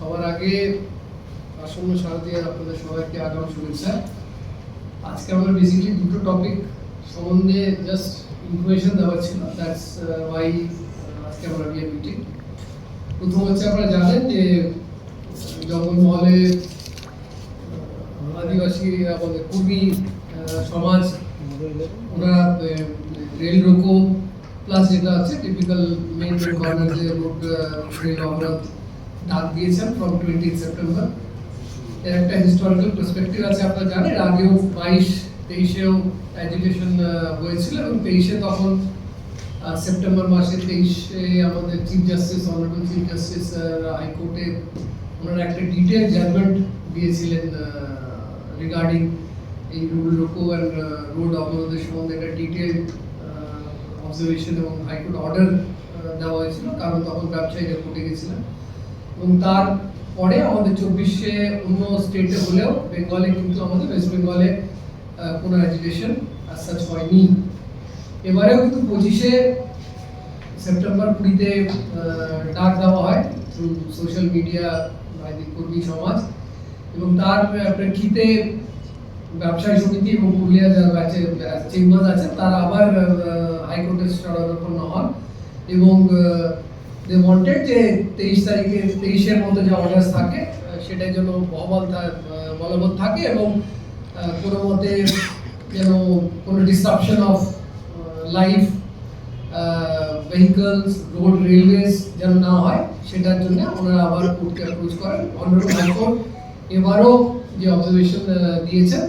সবার আগে আসন্ন শারদীয় আপনাদের সবাইকে আগাম শুভেচ্ছা। আজকে আমরা বেসিক্যালি দুটো টপিক সম্বন্ধে জাস্ট ইনফরমেশন দেওয়ার ছিল। দ্যাটস ওয়াই আজকে আমরা বিয়ে মিটিং প্রথম হচ্ছে আপনারা জানেন যে জঙ্গলমহলে আদিবাসী, আমাদের কুর্মী সমাজ ওনারা রেল রোকো প্লাস যেটা আছে টিপিক্যাল মেন কর্নার যে রোড রেল অবরোধ ডাক ফ্রম টোয়েন্টি সেপ্টেম্বর এর একটা হিস্টোরিক্যাল পার্সপেক্টিভ আছে, আপনারা জানেন, আগেও বাইশ, তেইশেও এডুকেশন হয়েছিল এবং তেইশে তখন সেপ্টেম্বর মাসে তেইশে আমাদের chief justice honourable chief justice হাইকোর্টে ওনারা একটা ডিটেল জাজমেন্ট দিয়েছিলেন রিগার্ডিং এই রুল রোকো অ্যান্ড রোড অবরোধের সম্বন্ধে একটা ডিটেল অবজারভেশন এবং হাইকোর্ট অর্ডার দেওয়া হয়েছিল। কারণ তখন ব্যবসায়ীরা কোর্টে গেছিলেন। এবং তার পরে আমাদের চব্বিশে অন্য স্টেটে হলেও বেঙ্গলে কিন্তু আমাদের ওয়েস্ট বেঙ্গলে কোনো এডুকেশন সাচ হয়নি। এবারেও কিন্তু পঁচিশে সেপ্টেম্বর কুড়িতে ডাক দেওয়া হয় থ্রু সোশ্যাল মিডিয়া বাইদিক কর্মী সমাজ। এবং তার প্রেক্ষিতে ব্যবসায়ী সমিতি এবং পুরুলিয়া যারা আছে চেম্বার আছে, তারা আবার হাইকোর্টের শরণাপন্ন হন। এবং দে ওয়ান্টেড যে তেইশ তারিখে, তেইশের মতো যে অর্ডার থাকে সেটাই যেন বহবল বলবৎ থাকে এবং কোনো মতে যেন কোনো disruption of life vehicles road railways যেন না হয়, সেটার জন্য ওনারা আবার কোর্টকে অ্যাপ্রোচ করেন। অনারেবল হাইকোর্ট এবারও যে অবজারভেশন দিয়েছেন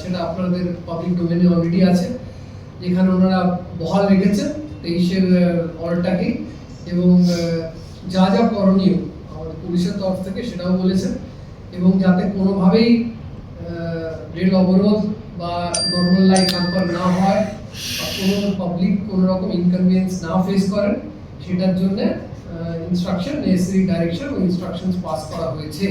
সেটা আপনাদের পাবলিক ডোমেনে অলরেডি আছে। যেখানে ওনারা বহাল রেখেছেন, তেইশের অর্ডারটাকেই এবং যা যা করণীয় আমাদের পুলিশের তরফ থেকে সেটাও বলেছেন এবং যাতে কোনোভাবেই রেল অবরোধ বা নর্মাল লাইফ হ্যাম্পার না হয় বা কোনো পাবলিক কোনো রকম ইনকনভিয়েন্স না ফেস করেন, সেটার জন্যে ইনস্ট্রাকশন নেসেসারি ডাইরেকশন ও ইনস্ট্রাকশন পাস করা হয়েছে।